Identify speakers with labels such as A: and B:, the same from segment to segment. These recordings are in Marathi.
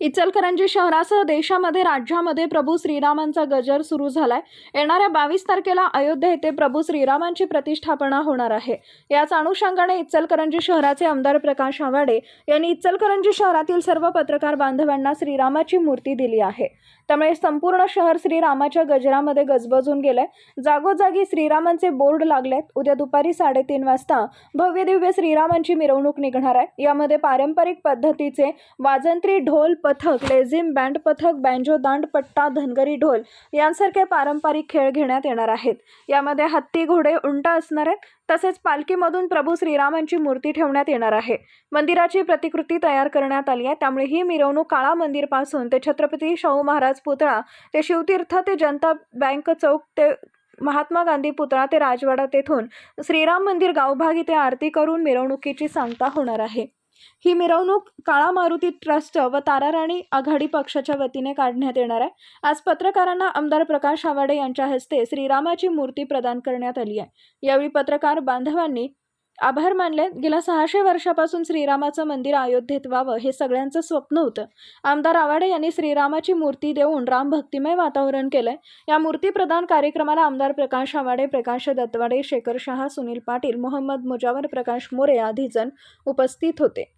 A: इचलकरंजी शहरासह देशामध्ये राज्यामध्ये प्रभू श्रीरामांचा गजर सुरू झालाय. येणाऱ्या बावीस तारखेला अयोध्या येथे प्रभू श्रीरामांची प्रतिष्ठापना होणार आहे. याच अनुषंगाने इचलकरंजी शहराचे आमदार प्रकाश आवाडे यांनी इचलकरंजी शहरातील सर्व पत्रकार बांधवांना श्रीरामाची मूर्ती दिली आहे. त्यामुळे संपूर्ण शहर श्रीरामाच्या गजरामध्ये गजबजून गेलंय. जागोजागी श्रीरामांचे बोर्ड लागलेत. उद्या दुपारी साडेतीन वाजता भव्य दिव्य श्रीरामांची मिरवणूक निघणार आहे. यामध्ये पारंपरिक पद्धतीचे वाजंत्री ढोल पथक लेझिम बँड पथक बँजो दांड पट्टा धनगरी ढोल यांसारखे पारंपरिक खेळ घेण्यात येणार आहेत. यामध्ये हत्ती घोडे उंट असणार आहेत. तसेच पालखीमधून प्रभू श्रीरामांची मूर्ती ठेवण्यात येणार आहे. मंदिराची प्रतिकृती तयार करण्यात आली आहे. त्यामुळे ही मिरवणूक काळा मंदिरपासून ते छत्रपती शाहू महाराज पुतळा ते शिवतीर्थ ते जनता बँक चौक ते महात्मा गांधी पुतळा ते राजवाडा तेथून श्रीराम मंदिर गावभाग इथे आरती करून मिरवणुकीची सांगता होणार आहे. ही मिरवणूक काळा मारुती ट्रस्ट व ताराराणी आघाडी पक्षाच्या वतीने काढण्यात येणार आहे. आज पत्रकारांना आमदार प्रकाश आवाडे यांच्या हस्ते श्रीरामाची मूर्ती प्रदान करण्यात आली आहे. यावेळी पत्रकार बांधवांनी आभार मानले. गेल्या सहाशे वर्षापासून श्रीरामाचं मंदिर अयोध्येत व्हावं हे सगळ्यांचं स्वप्न होतं. आमदार आवाडे यांनी श्रीरामाची मूर्ती देऊन राम भक्तिमय वातावरण केलंय. या मूर्ती प्रदान कार्यक्रमाला आमदार प्रकाश आवाडे प्रकाश दत्तवाडे शेखर शहा सुनील पाटील मोहम्मद मुजावर प्रकाश मोरे आदी जण उपस्थित होते.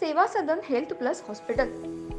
B: Seva Sadan health plus hospital.